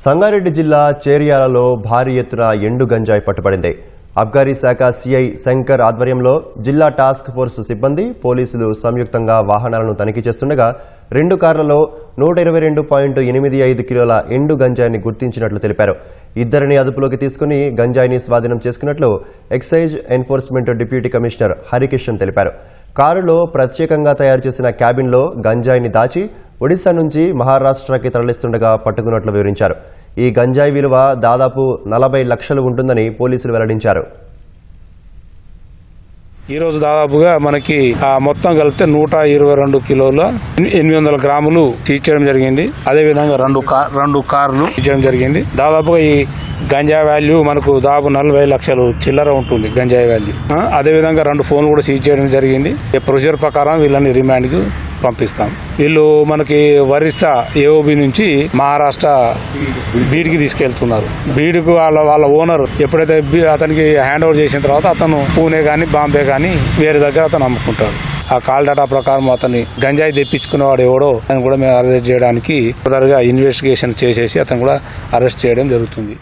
సంగారెడ్డి జిల్లా చేరియాలలో భారీ ఎత్తున ఎండు గంజాయి పట్టుబడింది. అబ్కారీ శాఖ సిఐ శంకర్ ఆధ్వర్యంలో జిల్లా టాస్క్ ఫోర్స్ సిబ్బంది పోలీసులు సంయుక్తంగా వాహనాలను తనిఖీ చేస్తుండగా రెండు కార్లలో నూట ఇరవై రెండు పాయింట్ ఎనిమిది ఐదు కిలోల ఎండు గంజాయిని గుర్తించినట్లు తెలిపారు. ఇద్దరిని అదుపులోకి తీసుకుని గంజాయిని స్వాధీనం చేసుకున్నట్లు excise enforcement deputy commissioner Harikishan తెలిపారు. కారులో ప్రత్యేకంగా తయారు చేసిన క్యాబిన్లో గంజాయిని దాచి ఒడిశా నుంచి మహారాష్ట్రకి తరలిస్తుండగా పట్టుకున్నట్లు వివరించారు. ఈ గంజాయి విలువ దాదాపు నలభై లక్షలు ఉంటుందని పోలీసులు వెల్లడించారు. ఈ రోజు దాదాపుగా మనకి ఆ మొత్తం కలిపితే నూట ఇరవై రెండు కిలోల ఎనిమిది వందల గ్రాములు తీర్చడం చేయడం జరిగింది. అదే విధంగా రెండు కార్ రెండు కార్లు తీర్చడం జరిగింది. దాదాపుగా ఈ గంజాయి వాల్యూ మనకు దాదాపు నలభై లక్షలు చిల్లర ఉంటుంది గంజాయి వాల్యూ. అదే విధంగా రెండు ఫోన్లు కూడా సీజ్ చేయడం జరిగింది. ఈ ప్రొసీజర్ ప్రకారం వీళ్ళని రిమాండ్కి పంపిస్తాం. వీళ్ళు మనకి ఒరిస్సా ఏఓబి నుంచి మహారాష్ట్ర బీడ్కి తీసుకెళ్తున్నారు. బీడ్కు వాళ్ళ వాళ్ళ ఓనర్ ఎప్పుడైతే అతనికి హ్యాండ్ ఓవర్ చేసిన తర్వాత అతను పూణే కానీ బాంబే కానీ వేరే దగ్గర అతను అమ్ముకుంటాడు. ఆ కాల్ డేటా ప్రకారం అతన్ని గంజాయి తెప్పించుకున్నవాడు ఎవడో అతను కూడా మేము అరెస్ట్ చేయడానికి ఫర్దర్గా ఇన్వెస్టిగేషన్ చేసేసి అతను కూడా అరెస్ట్ చేయడం జరుగుతుంది.